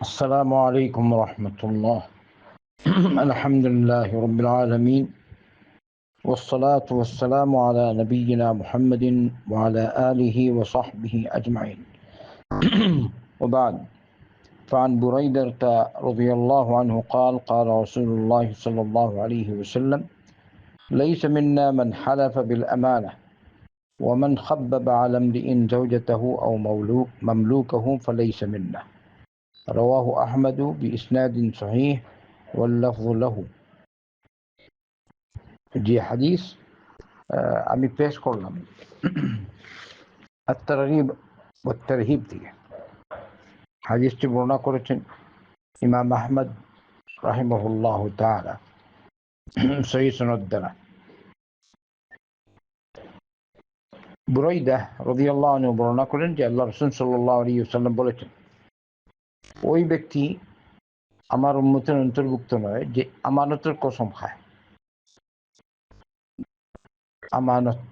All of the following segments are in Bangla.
السلام عليكم ورحمة الله. الحمد لله رب العالمين والصلاة والسلام على نبينا محمد وعلى آله وصحبه أجمعين. وبعد فعن بريدة رضي الله عنه قال قال رسول الله صلى الله عليه وسلم ليس منا من حلف بالأمانة ومن خبب على امرئ زوجته أو مملوكه فليس منا. رواه أحمد بإسناد صحيح واللفظ له যে হাদিস আহ, আমি পেশ করলাম আত্মারিব তারহিব থেকে হাদিসটি বর্ণনা করেছেন ইমাম আহমদ রাহিমহুল্লাহ তাআলা সহি সনদ দ্বারা বুরাইদা রদিয়াল্লাহ আনহু বর্ণনা করেন যে আল্লাহ রসুল সাল্লাহ আলী সাল্লাম বলেছেন ওই ব্যক্তি আমার উন্মতের অন্তর্ভুক্ত নয় যে আমানতের কসম খায়। আমানত।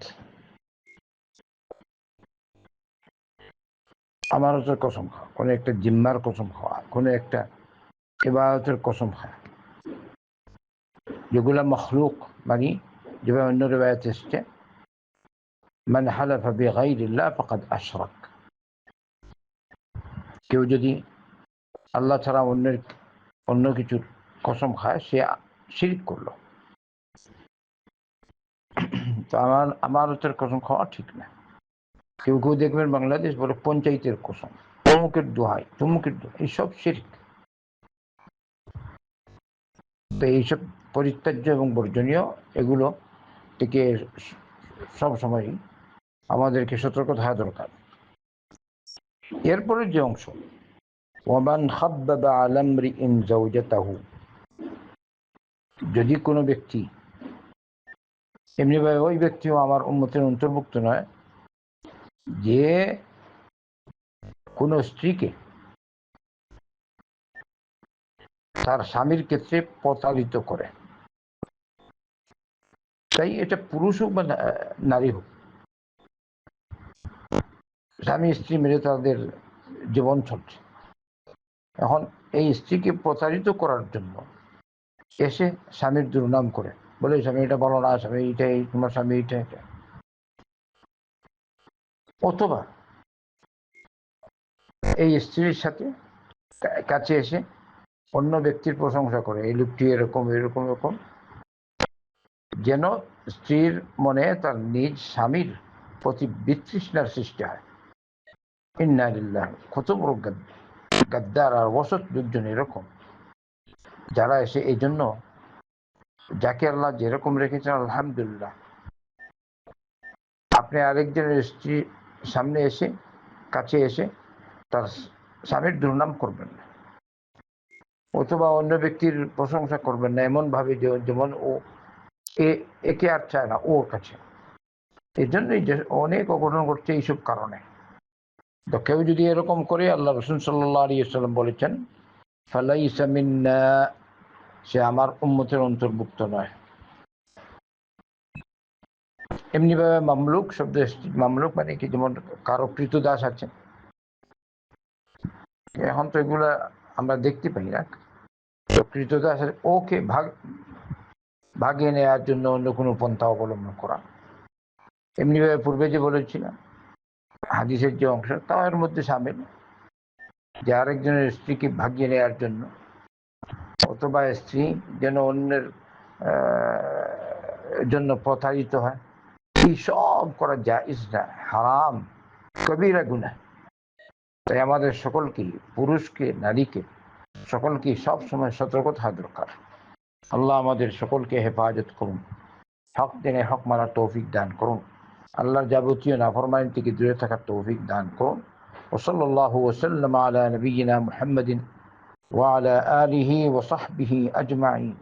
আমানতের কসম খাওয়া। কোনো একটা জিম্মার কসম খাওয়া, কোনো একটা ইবাদতের কসম খাওয়া। যেগুলা মখলুক মানে যেভাবে অন্য রেবায়ত এসছে, মান হালাফা বিগাইরিল্লাহ ফাকাদ আশরাক। কেউ যদি আল্লাহ ছাড়া অন্যের, অন্য কিছুর কসম খায়, সে শিরিক করল। তো আমার আমারতের কসম খাওয়া ঠিক না। কেউ কেউ দেখবেন বাংলাদেশ বলে পঞ্চায়েতের কসম অমুকের দোহাই, তমুকের দোহাই, এইসব শিরিক। তো এইসব পরিত্যাজ্য এবং বর্জনীয়, এগুলো থেকে সব সময় আমাদেরকে সতর্ক থাকা দরকার। এরপরে যে অংশ ওমান খাব্বাবা আলামরি ইন জাউজাতাহু যদি কোনো ব্যক্তি, এমনিভাবে ওই ব্যক্তিও আমার উন্মতের অন্তর্ভুক্ত নয়, যে কোনো স্ত্রীকে তার স্বামীর ক্ষেত্রে প্রতারিত করে। তাই এটা পুরুষ হোক বা নারী হোক, স্বামী স্ত্রী মিলে তাদের জীবন চলছে। এখন এই স্ত্রীকে প্রতারিত করার জন্য এসে স্বামীর দুর্নাম করে। বলে স্বামী এটা বলো না স্বামী এটা এই তোমার স্বামী এটা এটা অথবা এই স্ত্রীর সাথে কাছে এসে অন্য ব্যক্তির প্রশংসা করে, এই লোকটি এরকম এরকম এরকম। যেন স্ত্রীর মনে তার নিজ স্বামীর প্রতি বিতৃষ্ণার সৃষ্টি হয়। ইন্নালিল্লাহ কত গাদ- গাদ্দার আর বসত লোকজন এরকম। যারা এসে এই জন্য যাকে আল্লাহ যেরকম রেখেছেন, আলহামদুলিল্লাহ। আপনি আরেকজনের স্ত্রী সামনে এসে, কাছে এসে তার স্বামীর দুর্নাম করবেন না। অথবা অন্য ব্যক্তির প্রশংসা করবেন না এমন ভাবে যেমন ও একে আর চায় না, ওর কাছে। এই জন্যই যে অনেক অঘটন ঘটছে এইসব কারণে। তো কেউ যদি এরকম করে আল্লাহ রসুল সাল্লাহ আলী সাল্লাম বলেছেন ফালাইসা মিন্না সে আমার উম্মতের অন্তর্ভুক্ত নয়। এমনিভাবে মামলুক শব্দ মামলুক মানে কি? যেমন কারও কৃতদাস আছে। এখন তো এগুলা আমরা দেখতে পাই না। তো কৃতদাস আছে, ওকে ভাগ ভাগিয়ে নেওয়ার জন্য অন্য কোনো পন্থা অবলম্বন করা। এমনিভাবে পূর্বে যে বলেছিলাম হাদিসের যে অংশ, তাও এর মধ্যে সামিল। যে আরেকজনের স্ত্রীকে ভাগিয়ে নেওয়ার জন্য, অথবা স্ত্রী যেন অন্যের জন্য প্রতারিত হয়, এই সব করা জায়জ না, হারাম, কবিরা গুনা তাই আমাদের সকলকে, পুরুষকে, নারীকে, সকলকে সব সময় সতর্ক থাকা দরকার। আল্লাহ আমাদের সকলকে হেফাজত করুন, হক দিনে হক মারার তৌফিক দান করুন। আল্লাহর যাবতীয় নাফরমানি থেকে দূরে থাকার তৌফিক দান করুন وصلى الله وسلم على نبينا محمد وعلى آله وصحبه أجمعين